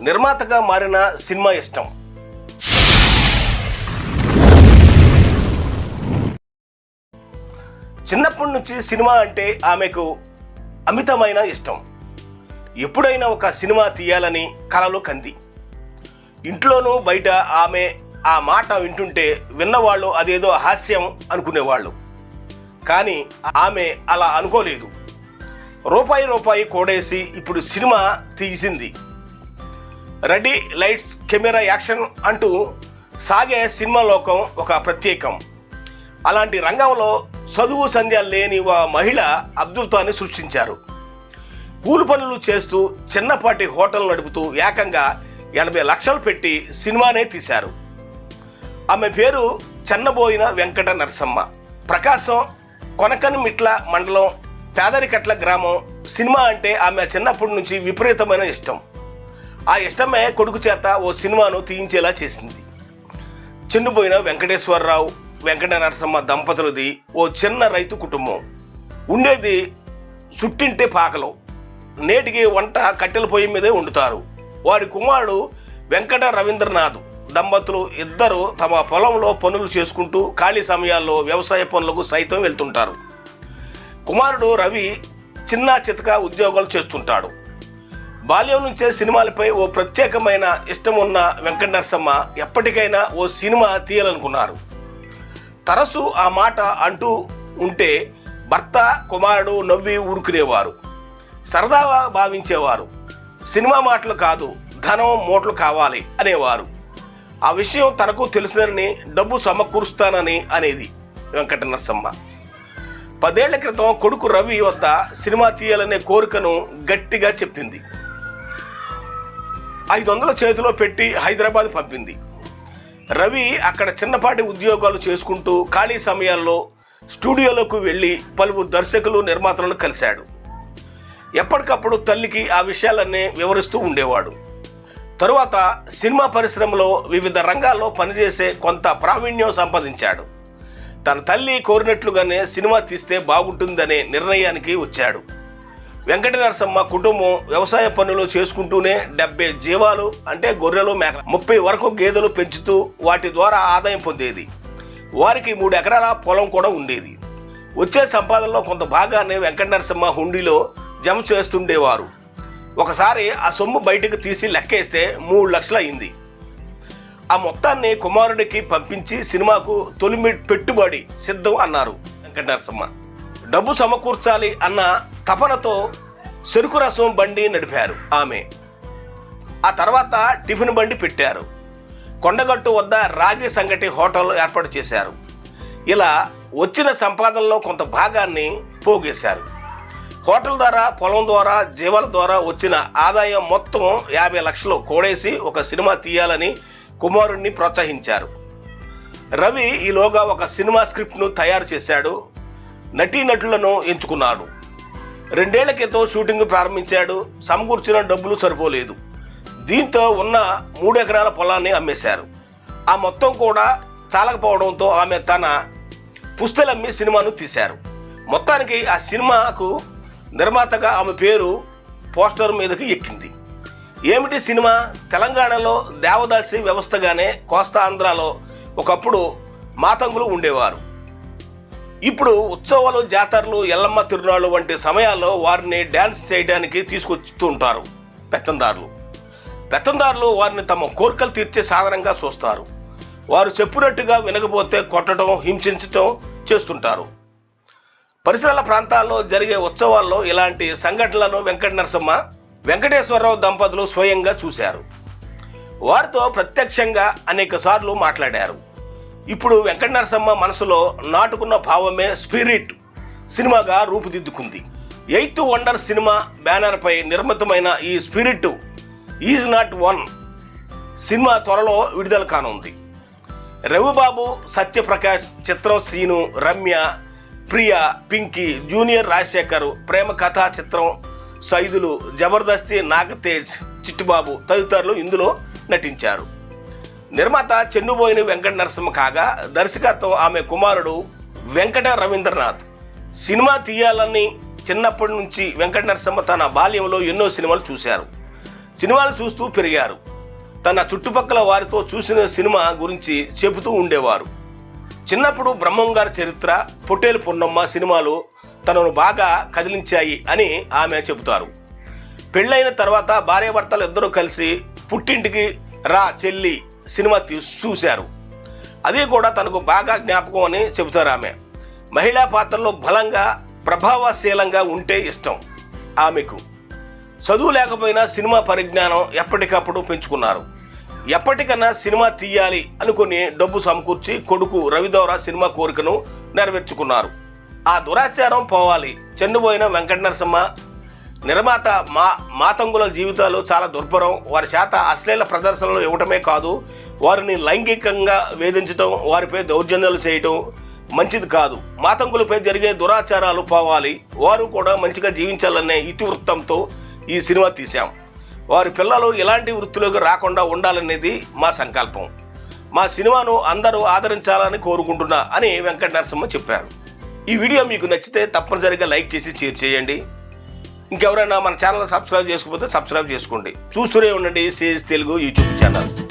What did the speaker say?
నిర్మాతగా మారిన సినిమా ఇష్టం. చిన్నప్పటి నుంచి సినిమా అంటే ఆమెకు అమితమైన ఇష్టం. ఎప్పుడైనా ఒక సినిమా తీయాలని కలలో కంది. ఇంట్లోనూ బయట ఆమె ఆ మాట వింటుంటే విన్నవాళ్ళు అదేదో హాస్యం అనుకునేవాళ్ళు. కానీ ఆమె అలా అనుకోలేదు. రూపాయి రూపాయి కోడేసి ఇప్పుడు సినిమా తీసింది. రెడీ లైట్స్ కెమెరా యాక్షన్ అంటూ సాగే సినిమా లోకం ఒక ప్రత్యేకం. అలాంటి రంగంలో చదువు సంధ్య లేని ఒక మహిళ అద్భుతాన్ని సృష్టించారు. కూలి పనులు చేస్తూ చిన్నపాటి హోటల్ నడుపుతూ ఏకంగా ఎనభై లక్షలు పెట్టి సినిమానే తీశారు. ఆమె పేరు చెన్నబోయిన వెంకట నరసమ్మ. ప్రకాశం కొనకనిమిట్ల మండలం పేదరికట్ల గ్రామం. సినిమా అంటే ఆమె చిన్నప్పటి నుంచి విపరీతమైన ఇష్టం. ఆ ఇష్టమే కొడుకు చేత ఓ సినిమాను తీయించేలా చేసింది. చిన్నుపోయిన వెంకటేశ్వరరావు వెంకట నరసమ్మ దంపతులది ఓ చిన్న రైతు కుటుంబం. ఉండేది చుట్టింటే పాకలు. నేటికి వంట కట్టెల పొయ్యి మీదే వండుతారు. వాడి కుమారుడు వెంకట రవీంద్రనాథ్ దంపతులు ఇద్దరు తమ పొలంలో పనులు చేసుకుంటూ ఖాళీ సమయాల్లో వ్యవసాయ పనులకు సైతం వెళ్తుంటారు. కుమారుడు రవి చిన్న చితక ఉద్యోగాలు చేస్తుంటాడు. బాల్యం నుంచే సినిమాలపై ఓ ప్రత్యేకమైన ఇష్టం ఉన్న వెంకట నరసమ్మ ఎప్పటికైనా ఓ సినిమా తీయాలనుకున్నారు. తరచు ఆ మాట అంటూ ఉంటే భర్త కుమారుడు నవ్వి ఊరుకునేవారు. సరదాగా భావించేవారు. సినిమా మాటలు కాదు ధనం మూటలు కావాలి అనేవారు. ఆ విషయం తనకు తెలిసినని డబ్బు సమకూరుస్తానని అనేది వెంకట నరసమ్మ పదేళ్ళ క్రితం కొడుకు రవి వద్ద సినిమా తీయాలనే కోరికను గట్టిగా చెప్పింది. ఐదు వందల చేతిలో పెట్టి హైదరాబాద్ పంపింది. రవి అక్కడ చిన్నపాటి ఉద్యోగాలు చేసుకుంటూ ఖాళీ సమయాల్లో స్టూడియోలోకి వెళ్ళి పలువురు దర్శకులు నిర్మాతలను కలిశాడు. ఎప్పటికప్పుడు తల్లికి ఆ విషయాలన్నీ వివరిస్తూ ఉండేవాడు. తరువాత సినిమా పరిశ్రమలో వివిధ రంగాల్లో పనిచేసే కొంత ప్రావీణ్యం సంపాదించాడు. తన తల్లి కోరినట్లుగానే సినిమా తీస్తే బాగుంటుందనే నిర్ణయానికి వచ్చాడు. వెంకట నరసమ్మ కుటుంబం వ్యవసాయ పనులు చేసుకుంటూనే డెబ్బై జీవాలు అంటే గొర్రెలు మేక ముప్పై వరకు గేదెలు పెంచుతూ వాటి ద్వారా ఆదాయం పొందేది. వారికి మూడు ఎకరాల పొలం కూడా ఉండేది. వచ్చే సంపాదనలో కొంత భాగాన్ని వెంకట నరసింహ హుండీలో జమ చేస్తుండేవారు. ఒకసారి ఆ సొమ్ము బయటకు తీసి లెక్కేస్తే మూడు లక్షలు అయింది. ఆ మొత్తాన్ని కుమారుడికి పంపించి సినిమాకు తొలి పెట్టుబడి సిద్ధం అన్నారు వెంకట నరసింహ డబ్బు సమకూర్చాలి అన్న తపనతో చెరుకు రసం బండి నడిపారు ఆమె. ఆ తర్వాత టిఫిన్ బండి పెట్టారు. కొండగట్టు వద్ద రాగి సంగటి హోటల్ ఏర్పాటు చేశారు. ఇలా వచ్చిన సంపాదనలో కొంత భాగాన్ని పోగేశారు. హోటల్ ద్వారా పొలం ద్వారా జీవాల ద్వారా వచ్చిన ఆదాయం మొత్తం యాభై లక్షలు కోడేసి ఒక సినిమా తీయాలని కుమారుణ్ణి ప్రోత్సహించారు. రవి ఈలోగా ఒక సినిమా స్క్రిప్ట్ను తయారు చేశాడు. నటీనటులను ఎంచుకున్నాడు. రెండేళ్ళ క్రితం షూటింగ్ ప్రారంభించాడు. సమకూర్చిన డబ్బులు సరిపోలేదు. దీంతో ఉన్న మూడు ఎకరాల పొలాన్ని అమ్మేశారు. ఆ మొత్తం కూడా చాలకపోవడంతో ఆమె తన పుస్తలమ్మి సినిమాను తీశారు. మొత్తానికి ఆ సినిమాకు నిర్మాతగా ఆమె పేరు పోస్టర్ మీదకి ఎక్కింది. ఏమిటి సినిమా? తెలంగాణలో దేవదాసి వ్యవస్థగానే కోస్తా ఆంధ్రాలో ఒకప్పుడు మాతంగులు ఉండేవారు. ఇప్పుడు ఉత్సవాలు జాతరలు ఎల్లమ్మ తిరునాళ్ళు వంటి సమయాల్లో వారిని డ్యాన్స్ చేయడానికి తీసుకొస్తుంటారు పెత్తందారులు. పెత్తందారులు వారిని తమ కోరికలు తీర్చే సాధనంగా చూస్తారు. వారు చెప్పినట్టుగా వినకపోతే కొట్టడం హింసించటం చేస్తుంటారు. పరిసరాల ప్రాంతాల్లో జరిగే ఉత్సవాల్లో ఇలాంటి సంఘటనలను వెంకట నరసమ్మ వెంకటేశ్వరరావు దంపతులు స్వయంగా చూశారు. వారితో ప్రత్యక్షంగా అనేక సార్లు మాట్లాడారు. ఇప్పుడు వెంకట నరసమ్మ మనసులో నాటుకున్న భావమే స్పిరిట్. సినిమాగా రూపుదిద్దుకుంది. ఎయిత్ వండర్ సినిమా బ్యానర్పై నిర్మితమైన ఈ spirit is not one. Cinema త్వరలో విడుదల కానుంది. రవిబాబు సత్యప్రకాష్ చిత్రం శ్రీను రమ్య ప్రియ పింకీ జూనియర్ రాజశేఖర్ ప్రేమ కథా చిత్రం సైదులు జబర్దస్తి నాగతేజ్ చిట్టుబాబు తదితరులు ఇందులో నటించారు. నిర్మాత చెన్నుబోయిని వెంకట నరసింహ కాగా దర్శకత్వం ఆమె కుమారుడు వెంకట రవీంద్రనాథ్. సినిమా తీయాలని చిన్నప్పటి నుంచి వెంకట నరసింహ తన బాల్యంలో ఎన్నో సినిమాలు చూశారు. సినిమాలు చూస్తూ పెరిగారు. తన చుట్టుపక్కల వారితో చూసిన సినిమా గురించి చెబుతూ ఉండేవారు. చిన్నప్పుడు బ్రహ్మంగారి చరిత్ర పొట్టేలు పున్నమ్మ సినిమాలు తనను బాగా కదిలించాయి అని ఆమె చెబుతారు. పెళ్ళైన తర్వాత భార్యాభర్తలు ఇద్దరూ కలిసి పుట్టింటికి రా చెల్లి సినిమా తీసి చూశారు. అది కూడా తనకు బాగా జ్ఞాపకం అని చెబుతారు ఆమె. మహిళా పాత్రలో బలంగా ప్రభావశీలంగా ఉంటే ఇష్టం ఆమెకు. చదువు లేకపోయినా సినిమా పరిజ్ఞానం ఎప్పటికప్పుడు పెంచుకున్నారు. ఎప్పటికన్నా సినిమా తీయాలి అనుకుని డబ్బు సమకూర్చి కొడుకు రవిదౌర సినిమా కోరికను నెరవేర్చుకున్నారు. ఆ దురాచారం పోవాలి. చెన్నుపోయిన వెంకట నరసింహ నిర్మాత మా మాతంగుల జీవితాలు చాలా దుర్భరం. వారి చేత అశ్లీల ప్రదర్శనలు ఇవ్వటమే కాదు వారిని లైంగికంగా వేధించడం వారిపై దౌర్జన్యాలు చేయటం మంచిది కాదు. మాతంగులపై జరిగే దురాచారాలు పోవాలి. వారు కూడా మంచిగా జీవించాలనే ఇతివృత్తంతో ఈ సినిమా తీశాం. వారి పిల్లలు ఇలాంటి వృత్తిలోకి రాకుండా ఉండాలనేది మా సంకల్పం. మా సినిమాను అందరూ ఆదరించాలని కోరుకుంటున్నా అని వెంకట నరసింహ చెప్పారు. ఈ వీడియో మీకు నచ్చితే తప్పనిసరిగా లైక్ చేసి షేర్ చేయండి. ఇంకెవరైనా మన ఛానల్ సబ్స్క్రైబ్ చేసుకోకపోతే సబ్స్క్రైబ్ చేసుకోండి. చూస్తూనే ఉండండి. CS Telugu YouTube channel.